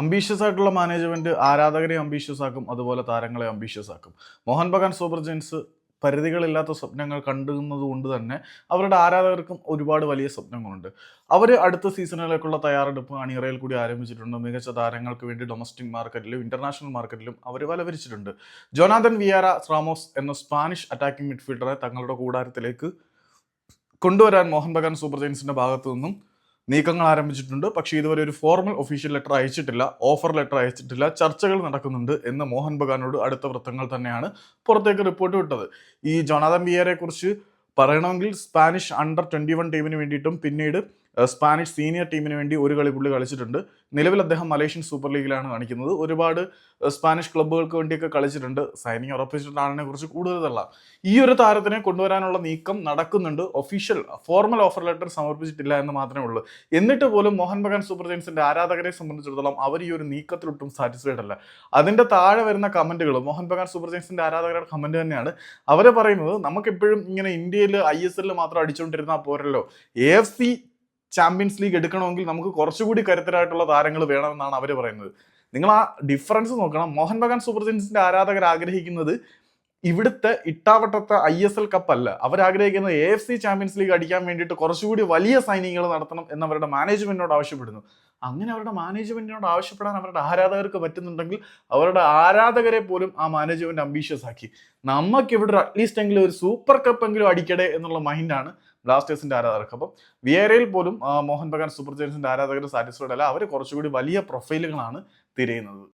Ambitious ആയിട്ടുള്ള management ആരാധകരെ ambitious ആക്കും അതുപോലെ താരങ്ങളെ അംബീഷ്യസ് ആക്കും. മോഹൻ ബഗാൻ സൂപ്പർ ജെയിൻസ് പരിധികളില്ലാത്ത സ്വപ്നങ്ങൾ കണ്ടുന്നത് കൊണ്ട് തന്നെ അവരുടെ ആരാധകർക്കും ഒരുപാട് വലിയ സ്വപ്നങ്ങളുണ്ട്. അവർ അടുത്ത സീസണിലേക്കുള്ള തയ്യാറെടുപ്പ് അണിയറയിൽ കൂടി ആരംഭിച്ചിട്ടുണ്ട്. മികച്ച താരങ്ങൾക്ക് വേണ്ടി ഡൊമസ്റ്റിക് മാർക്കറ്റിലും ഇന്റർനാഷണൽ മാർക്കറ്റിലും അവർ വലവരിച്ചിട്ടുണ്ട്. ജോനാഥൻ വിയാര റാമോസ് എന്ന സ്പാനിഷ് അറ്റാക്കിംഗ് മിഡ്ഫീൽഡറെ തങ്ങളുടെ കൂടാരത്തിലേക്ക് കൊണ്ടുവരാൻ മോഹൻ ബഗാൻ സൂപ്പർ ജെയിൻസിന്റെ ഭാഗത്തു നിന്നും നീക്കങ്ങൾ ആരംഭിച്ചിട്ടുണ്ട്. പക്ഷേ ഇതുവരെ ഒരു ഫോർമൽ ഒഫീഷ്യൽ ലെറ്റർ അയച്ചിട്ടില്ല ഓഫർ ലെറ്റർ അയച്ചിട്ടില്ല ചർച്ചകൾ നടക്കുന്നുണ്ട് എന്ന് മോഹൻ ബഗാനോട് അടുത്ത വൃത്തങ്ങൾ തന്നെയാണ് പുറത്തേക്ക് റിപ്പോർട്ട് വിട്ടത്. ഈ ജോണാഥൻ ബിയറെ കുറിച്ച് പറയണമെങ്കിൽ സ്പാനിഷ് അണ്ടർ ട്വന്റി വൺ ടീമിന് വേണ്ടിയിട്ടും പിന്നീട് സ്പാനിഷ് സീനിയർ ടീമിന് വേണ്ടി ഒരു കളി പുള്ളി കളിച്ചിട്ടുണ്ട്. നിലവിൽ അദ്ദേഹം മലേഷ്യൻ സൂപ്പർ ലീഗിലാണ് കാണിക്കുന്നത്. ഒരുപാട് സ്പാനിഷ് ക്ലബ്ബുകൾക്ക് വേണ്ടിയൊക്കെ കളിച്ചിട്ടുണ്ട്. സൈനിങ് ഉറപ്പിച്ചിട്ടുള്ള ആളിനെ കുറിച്ച് തള്ളാം ഈ ഒരു താരത്തിനെ കൊണ്ടുവരാനുള്ള നീക്കം നടക്കുന്നുണ്ട്. ഒഫീഷ്യൽ ഫോർമൽ ഓഫർ ലെറ്റർ സമർപ്പിച്ചിട്ടില്ല എന്ന് മാത്രമേ ഉള്ളൂ. എന്നിട്ട് പോലും മോഹൻ ബഗാൻ സൂപ്പർ ജെയിൻസിന്റെ ആരാധകരെ സംബന്ധിച്ചിടത്തോളം അവർ ഈ ഒരു നീക്കത്തിലൊട്ടും സാറ്റിസ്ഫൈഡ് അല്ല. അതിന്റെ താഴെ വരുന്ന കമന്റുകൾ മോഹൻ ബഗാൻ സൂപ്പർ ജെയിൻസിന്റെ ആരാധകരുടെ കമന്റ് തന്നെയാണ്. അവരെ പറയുന്നത് നമുക്കെപ്പോഴും ഇങ്ങനെ ഇന്ത്യയിൽ ഐ എസ് എല്ലിൽ മാത്രം അടിച്ചുകൊണ്ടിരുന്നാൽ പോരല്ലോ. A F C champions league എടുക്കണമെങ്കിൽ നമുക്ക് കുറച്ചുകൂടി കരുത്തരായിട്ടുള്ള താരങ്ങൾ വേണമെന്നാണ് അവർ പറയുന്നത്. നിങ്ങൾ ആ ഡിഫറൻസ് നോക്കണം. മോഹൻ ബഗാൻ സൂപ്പർ ജെയിൻസിന്റെ ആരാധകർ ആഗ്രഹിക്കുന്നത് ഇവിടുത്തെ ഇട്ടാവട്ടത്തെ ഐ എസ് എൽ കപ്പല്ല ആഗ്രഹിക്കുന്നത് A F C champions league അടിക്കാൻ വേണ്ടിയിട്ട് കുറച്ചുകൂടി വലിയ സൈനികൾ നടത്തണം എന്ന് അവരുടെ മാനേജ്മെന്റിനോട് ആവശ്യപ്പെടുന്നു. അങ്ങനെ അവരുടെ മാനേജ്മെന്റിനോട് ആവശ്യപ്പെടാൻ അവരുടെ ആരാധകർക്ക് പറ്റുന്നുണ്ടെങ്കിൽ അവരുടെ ആരാധകരെ പോലും ആ മാനേജ്മെന്റ് അംബീഷ്യസ് ആക്കി. നമുക്ക് ഇവിടെ അറ്റ്ലീസ്റ്റ് എങ്കിലും ഒരു സൂപ്പർ കപ്പ് എങ്കിലും അടിക്കടേ എന്നുള്ള മൈൻഡാണ് ബ്ലാസ്റ്റേഴ്സിന്റെ ആരാധകർക്ക്. അപ്പം വിയേരയിൽ പോലും മോഹൻ ബഗാൻ സൂപ്പർ ജയൻസിന്റെ ആരാധകർ സാറ്റിസ്ഫൈഡ് അല്ല. അവർ കുറച്ചുകൂടി വലിയ പ്രൊഫൈലുകളാണ് തിരയുന്നത്.